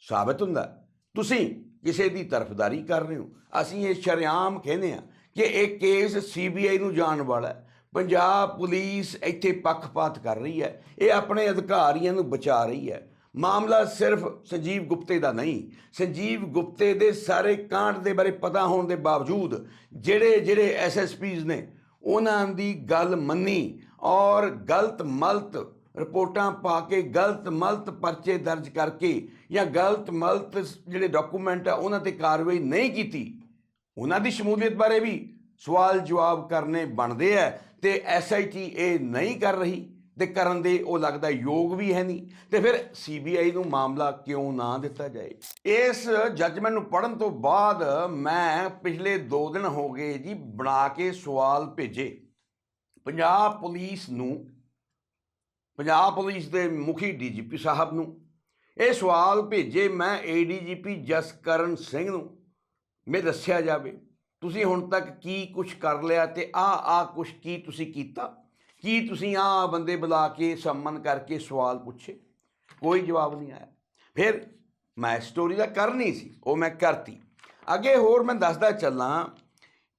ਸਾਬਤ ਹੁੰਦਾ। ਤੁਸੀਂ ਕਿਸੇ ਦੀ ਤਰਫਦਾਰੀ ਕਰ ਰਹੇ ਹੋ। ਅਸੀਂ ਇਹ ਸ਼ਰੇਆਮ ਕਹਿੰਦੇ ਆ ਕਿ ਇਹ ਕੇਸ ਸੀਬੀਆਈ ਨੂੰ ਜਾਣ ਵਾਲਾ ਪੰਜਾਬ ਪੁਲਿਸ ਇੱਥੇ ਪੱਖਪਾਤ ਕਰ ਰਹੀ ਹੈ। ਇਹ ਆਪਣੇ ਅਧਿਕਾਰੀਆਂ ਨੂੰ ਬਚਾ ਰਹੀ ਹੈ। ਮਾਮਲਾ ਸਿਰਫ ਸੰਜੀਵ ਗੁਪਤੇ ਦਾ ਨਹੀਂ, ਸੰਜੀਵ ਗੁਪਤੇ ਦੇ ਸਾਰੇ ਕਾਂਡ ਦੇ ਬਾਰੇ ਪਤਾ ਹੋਣ ਦੇ ਬਾਵਜੂਦ ਜਿਹੜੇ ਜਿਹੜੇ ਐਸਐਸਪੀਜ਼ ਨੇ, ਉਹਨਾਂ ਦੀ ਗੱਲ ਮੰਨੀ ਔਰ ਗਲਤ ਮਲਤ ਰਿਪੋਰਟਾਂ ਪਾ ਕੇ ਗਲਤ ਮਲਤ ਪਰਚੇ ਦਰਜ ਕਰਕੇ ਜਾਂ ਗਲਤ ਮਲਤ ਜਿਹੜੇ ਡਾਕੂਮੈਂਟ ਆ, ਉਹਨਾਂ ਤੇ ਕਾਰਵਾਈ ਨਹੀਂ ਕੀਤੀ, ਉਹਨਾਂ ਦੀ ਸ਼ਮੂਲੀਅਤ ਬਾਰੇ ਵੀ ਸਵਾਲ ਜਵਾਬ ਕਰਨੇ ਬਣਦੇ ਆ ਤੇ ਐਸਆਈਟੀ ਇਹ ਨਹੀਂ ਕਰ ਰਹੀ ਤੇ ਕਰਨ ਦੇ ਉਹ ਲੱਗਦਾ ਯੋਗ ਵੀ ਹੈ ਨਹੀਂ ਤੇ ਫਿਰ ਸੀਬੀਆਈ ਨੂੰ ਮਾਮਲਾ ਕਿਉਂ ਨਾ ਦਿੱਤਾ ਜਾਏ? ਇਸ ਜੱਜਮੈਂਟ ਨੂੰ ਪੜਨ ਤੋਂ ਬਾਅਦ ਮੈਂ ਪਿਛਲੇ 2 ਦਿਨ ਹੋ ਗਏ ਜੀ ਬਣਾ ਕੇ ਸਵਾਲ ਭੇਜੇ। ਪੰਜਾਬ ਪੁਲਿਸ ਨੂੰ ਪੰਜਾਬ ਪੁਲਿਸ ਦੇ ਮੁਖੀ ਡੀਜੀਪੀ ਸਾਹਿਬ ਨੂੰ। ਇਹ ਸਵਾਲ ਭੇਜੇ ਮੈਂ ਏਡੀਜੀਪੀ ਜਸਕਰਨ ਸਿੰਘ ਨੂੰ। ਮੈਂ ਦੱਸਿਆ ਜਾਵੇ, ਤੁਸੀਂ ਹੁਣ ਤੱਕ ਕੀ ਕੁਝ ਕਰ ਲਿਆ ਤੇ ਆ ਆ ਕੁਝ ਕੀ ਤੁਸੀਂ ਕੀਤਾ? ਕੀ ਤੁਸੀਂ ਆ ਬੰਦੇ ਬੁਲਾ ਕੇ ਸੰਮਨ ਕਰਕੇ ਸਵਾਲ ਪੁੱਛੇ? ਕੋਈ ਜਵਾਬ ਨਹੀਂ ਆਇਆ। ਫਿਰ ਮੈਂ ਸਟੋਰੀ ਦਾ ਕਰਨੀ ਸੀ, ਉਹ ਮੈਂ ਕਰਤੀ। ਅੱਗੇ ਹੋਰ ਮੈਂ ਦੱਸਦਾ ਚੱਲਾਂ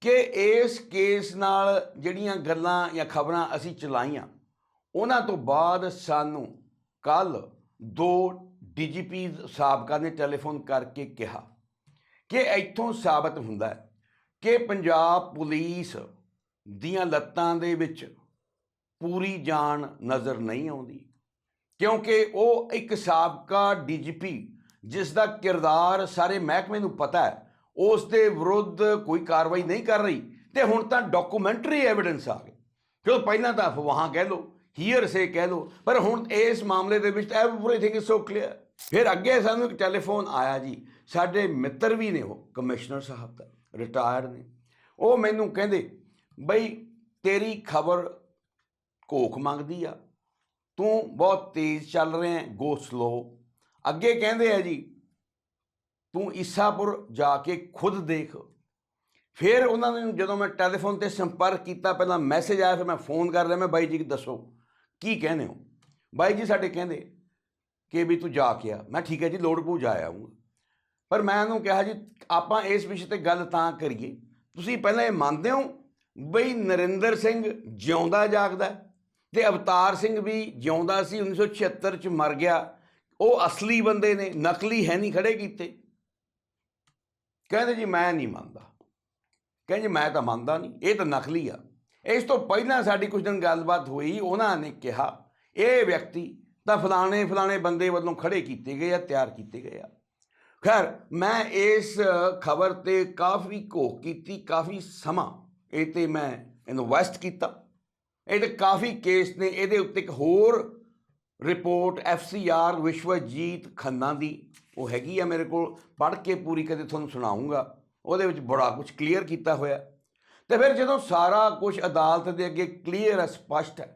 ਕਿ ਇਸ ਕੇਸ ਨਾਲ ਜਿਹੜੀਆਂ ਗੱਲਾਂ ਜਾਂ ਖਬਰਾਂ ਅਸੀਂ ਚਲਾਈਆਂ ਉਹਨਾਂ ਤੋਂ ਬਾਅਦ ਸਾਨੂੰ ਕੱਲ ਦੋ ਡੀਜੀਪੀ ਸਾਬਕਾ ਨੇ ਟੈਲੀਫੋਨ ਕਰਕੇ ਕਿਹਾ ਕਿ ਇੱਥੋਂ ਸਾਬਤ ਹੁੰਦਾ ਹੈ ਕਿ ਪੰਜਾਬ ਪੁਲਿਸ ਦੀਆਂ ਲੱਤਾਂ ਦੇ ਵਿੱਚ ਪੂਰੀ ਜਾਨ ਨਜ਼ਰ ਨਹੀਂ ਆਉਂਦੀ, ਕਿਉਂਕਿ ਉਹ ਇੱਕ ਸਾਬਕਾ ਡੀਜੀਪੀ ਜਿਸ ਦਾ ਕਿਰਦਾਰ ਸਾਰੇ ਮਹਿਕਮੇ ਨੂੰ ਪਤਾ ਹੈ, ਉਸ ਦੇ ਵਿਰੁੱਧ ਕੋਈ ਕਾਰਵਾਈ ਨਹੀਂ ਕਰ ਰਹੀ ਤੇ ਹੁਣ ਤਾਂ ਡਾਕੂਮੈਂਟਰੀ ਐਵੀਡੈਂਸ ਆ ਗਏ। ਕਿਉਂ ਪਹਿਲਾਂ ਤਾਂ ਅਫਵਾਹਾਂ ਕਹਿ ਲਓ ਹੀਅਰ ਸੇ ਕਹਿ ਲਓ ਪਰ ਹੁਣ ਇਸ ਮਾਮਲੇ ਦੇ ਵਿੱਚ ਐਵਰੀਥਿੰਗ ਇਜ਼ ਸੋ ਕਲੀਅਰ ਫਿਰ ਅੱਗੇ ਸਾਨੂੰ ਇੱਕ ਟੈਲੀਫੋਨ ਆਇਆ ਜੀ। ਸਾਡੇ ਮਿੱਤਰ ਵੀ ਨੇ ਉਹ ਕਮਿਸ਼ਨਰ ਸਾਹਿਬ ਦਾ ਰਿਟਾਇਰਡ ਨੇ। ਉਹ ਮੈਨੂੰ ਕਹਿੰਦੇ, ਬਈ ਤੇਰੀ ਖਬਰ ਕੋਖ ਮੰਗਦੀ ਆ। ਤੂੰ ਬਹੁਤ ਤੇਜ਼ ਚੱਲ ਰਿਹਾ ਹੈ ਗੋ ਸਲੋ ਅੱਗੇ ਕਹਿੰਦੇ ਆ ਜੀ, ਤੂੰ ਈਸਾਪੁਰ ਜਾ ਕੇ ਖੁਦ ਦੇਖ। ਫਿਰ ਉਹਨਾਂ ਨੇ ਜਦੋਂ ਮੈਂ ਟੈਲੀਫੋਨ ਤੇ ਸੰਪਰਕ ਕੀਤਾ, ਪਹਿਲਾਂ ਮੈਸੇਜ ਆਇਆ, ਫਿਰ ਮੈਂ ਫੋਨ ਕਰ ਲਿਆ, ਮੈਂ, ਬਾਈ ਜੀ, ਦੱਸੋ। ਕੀ ਕਹਿੰਦੇ ਹੋ? ਬਾਈ ਜੀ ਸਾਡੇ ਕਹਿੰਦੇ ਕਿ ਵੀ ਤੂੰ ਜਾ ਕੇ ਆ। ਮੈਂ ਠੀਕ ਹੈ ਜੀ, ਲੋੜ ਪਊ ਜਾ ਆਊਂਗਾ। ਪਰ ਮੈਂ ਉਹਨੂੰ ਕਿਹਾ ਜੀ, ਆਪਾਂ ਇਸ ਵਿਸ਼ੇ ਤੇ ਗੱਲ ਤਾਂ ਕਰੀਏ। ਤੁਸੀਂ ਪਹਿਲਾਂ ਇਹ ਮੰਨਦੇ ਹੋ ਬਈ ਨਰਿੰਦਰ ਸਿੰਘ ਜਿਉਂਦਾ ਜਾਗਦਾ ਹੈ ਤੇ ਅਵਤਾਰ ਸਿੰਘ ਵੀ ਜਿਉਂਦਾ ਸੀ 1976 ਚ ਮਰ ਗਿਆ। ਉਹ ਅਸਲੀ ਬੰਦੇ ਨੇ, ਨਕਲੀ ਹੈ ਨਹੀਂ ਖੜੇ ਕੀਤੇ। ਕਹਿੰਦੇ ਜੀ, ਮੈਂ ਨਹੀਂ ਮੰਨਦਾ। ਕਹਿੰਦੇ ਮੈਂ ਤਾਂ ਮੰਨਦਾ ਨਹੀਂ, ਇਹ ਤਾਂ ਨਕਲੀ ਆ। ਇਸ ਤੋਂ ਪਹਿਲਾਂ ਸਾਡੀ ਕੁਝ ਦਿਨ ਗੱਲਬਾਤ ਹੋਈ, ਉਹਨਾਂ ਨੇ ਕਿਹਾ, ਇਹ ਵਿਅਕਤੀ ਤਾਂ ਫਲਾਣੇ ਫਲਾਣੇ ਬੰਦੇ ਵੱਲੋਂ ਖੜੇ ਕੀਤੇ ਗਏ ਆ, ਤਿਆਰ ਕੀਤੇ ਗਏ ਆ। ਖੈਰ, ਮੈਂ ਇਸ ਖਬਰ ਤੇ ਕਾਫੀ ਘੋਖ ਕੀਤੀ, ਕਾਫੀ ਸਮਾਂ ਇਹ ਤੇ ਮੈਂ ਇਨਵੈਸਟ ਕੀਤਾ। ਇਹਦੇ ਕਾਫੀ ਕੇਸ ਨੇ, ਇਹਦੇ ਉੱਤੇ ਇੱਕ ਹੋਰ ਰਿਪੋਰਟ ਐਫਸੀਆਰ ਵਿਸ਼ਵਜੀਤ ਖੰਨਾ ਦੀ, ਉਹ ਹੈਗੀ ਆ ਮੇਰੇ ਕੋਲ, ਪੜ੍ਹ ਕੇ ਪੂਰੀ ਕਦੇ ਤੁਹਾਨੂੰ ਸੁਣਾਉਂਗਾ। ਉਹਦੇ ਵਿੱਚ ਬੜਾ ਕੁਝ ਕਲੀਅਰ ਕੀਤਾ ਹੋਇਆ। ਤੇ ਫਿਰ ਜਦੋਂ ਸਾਰਾ ਕੁਝ ਅਦਾਲਤ ਦੇ ਅੱਗੇ ਕਲੀਅਰ ਹੈ, ਸਪਸ਼ਟ ਹੈ,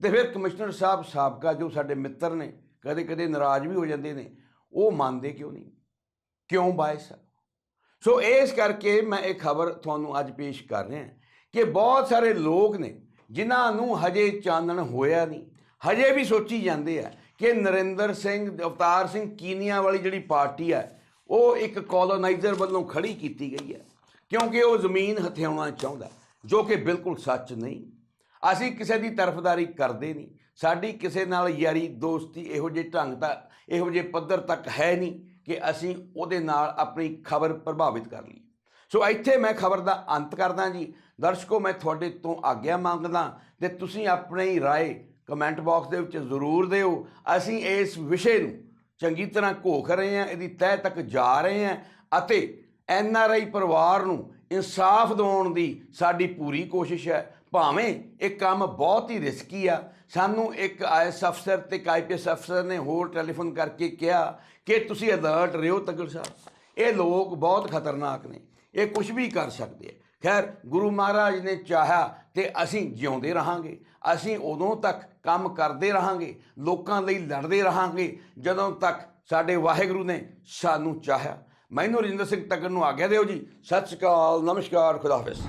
ਤੇ ਫਿਰ ਕਮਿਸ਼ਨਰ ਸਾਹਿਬ ਸਾਬਕਾ ਜੋ ਸਾਡੇ ਮਿੱਤਰ ਨੇ, ਕਦੇ ਕਦੇ ਨਾਰਾਜ਼ ਵੀ ਹੋ ਜਾਂਦੇ ਨੇ, ਉਹ ਮੰਨਦੇ ਕਿਉਂ ਨਹੀਂ? ਕਿਉਂ ਬਾਇਸ ਸੋ ਇਸ ਕਰਕੇ ਮੈਂ ਇਹ ਖਬਰ ਤੁਹਾਨੂੰ ਅੱਜ ਪੇਸ਼ ਕਰ ਰਿਹਾ ਕਿ ਬਹੁਤ ਸਾਰੇ ਲੋਕ ਨੇ, ਜਿਨ੍ਹਾਂ ਨੂੰ ਹਜੇ ਚਾਨਣ ਹੋਇਆ ਨਹੀਂ, ਹਜੇ ਵੀ ਸੋਚੀ ਜਾਂਦੇ ਆ ਕਿ ਨਰਿੰਦਰ ਸਿੰਘ, ਅਵਤਾਰ ਸਿੰਘ ਕੀਨੀਆ ਵਾਲੀ ਜਿਹੜੀ ਪਾਰਟੀ ਹੈ ਉਹ ਇੱਕ ਕਲੋਨਾਈਜ਼ਰ ਵੱਲੋਂ ਖੜੀ ਕੀਤੀ ਗਈ ਹੈ ਕਿਉਂਕਿ ਉਹ ਜ਼ਮੀਨ ਹਥਿਆਉਣਾ ਚਾਹੁੰਦਾ ਜੋ ਕਿ ਬਿਲਕੁਲ ਸੱਚ ਨਹੀਂ ਅਸੀਂ ਕਿਸੇ ਦੀ ਤਰਫਦਾਰੀ ਕਰਦੇ ਨਹੀਂ ਸਾਡੀ ਕਿਸੇ ਨਾਲ ਯਾਰੀ ਦੋਸਤੀ ਇਹੋ ਜਿਹੇ ਢੰਗ ਦਾ ਇਹੋ ਜਿਹੇ ਪੱਧਰ ਤੱਕ ਹੈ ਨਹੀਂ ਕਿ ਅਸੀਂ ਉਹਦੇ ਨਾਲ ਆਪਣੀ ਖਬਰ ਪ੍ਰਭਾਵਿਤ ਕਰ ਲਈਏ ਸੋ ਇੱਥੇ ਮੈਂ ਖਬਰ ਦਾ ਅੰਤ ਕਰਦਾ ਜੀ ਦਰਸ਼ਕੋ ਮੈਂ ਤੁਹਾਡੇ ਤੋਂ ਆਗਿਆ ਮੰਗਦਾ ਤੇ ਤੁਸੀਂ ਆਪਣੀ رائے ਕਮੈਂਟ ਬਾਕਸ ਦੇ ਵਿੱਚ ਜ਼ਰੂਰ ਦਿਓ ਅਸੀਂ ਇਸ ਵਿਸ਼ੇ ਨੂੰ ਚੰਗੀ ਤਰ੍ਹਾਂ ਘੋਖ ਰਹੇ ਹਾਂ ਇਹਦੀ ਤਹਿ ਤੱਕ ਜਾ ਰਹੇ ਹਾਂ ਅਤੇ ਐਨ ਆਰ ਆਈ ਪਰਿਵਾਰ ਨੂੰ ਇਨਸਾਫ ਦਿਵਾਉਣ ਦੀ ਸਾਡੀ ਪੂਰੀ ਕੋਸ਼ਿਸ਼ ਹੈ। ਭਾਵੇਂ ਇਹ ਕੰਮ ਬਹੁਤ ਹੀ ਰਿਸਕੀ ਆ। ਸਾਨੂੰ ਇੱਕ ਆਈਐਸ ਅਫਸਰ ਤੇ ਇੱਕ ਆਈਪੀਐਸ ਅਫਸਰ ਨੇ ਹੋਰ ਟੈਲੀਫੋਨ ਕਰਕੇ ਕਿਹਾ ਕਿ ਤੁਸੀਂ ਅਲਰਟ ਰਹੋ ਤਗੜ ਸਾਹਿਬ ਇਹ ਲੋਕ ਬਹੁਤ ਖਤਰਨਾਕ ਨੇ। ਇਹ ਕੁਝ ਵੀ ਕਰ ਸਕਦੇ ਆ। ਖੈਰ, ਗੁਰੂ ਮਹਾਰਾਜ ਨੇ ਚਾਹਿਆ ਤੇ ਅਸੀਂ ਜਿਉਂਦੇ ਰਹਾਂਗੇ। ਅਸੀਂ ਉਦੋਂ ਤੱਕ ਕੰਮ ਕਰਦੇ ਰਹਾਂਗੇ। ਲੋਕਾਂ ਲਈ ਲੜਦੇ ਰਹਾਂਗੇ। ਜਦੋਂ ਤੱਕ ਸਾਡੇ ਵਾਹਿਗੁਰੂ ਨੇ ਸਾਨੂੰ ਚਾਹਿਆ। ਮੈਨੂੰ ਰਜਿੰਦਰ ਸਿੰਘ ਤੱਕਰ ਨੂੰ ਆਗਿਆ ਦਿਓ ਜੀ। ਸਤਿ ਸ਼੍ਰੀ ਅਕਾਲ ਨਮਸਕਾਰ ਖੁਦਾ ਹਾਫਿਜ਼।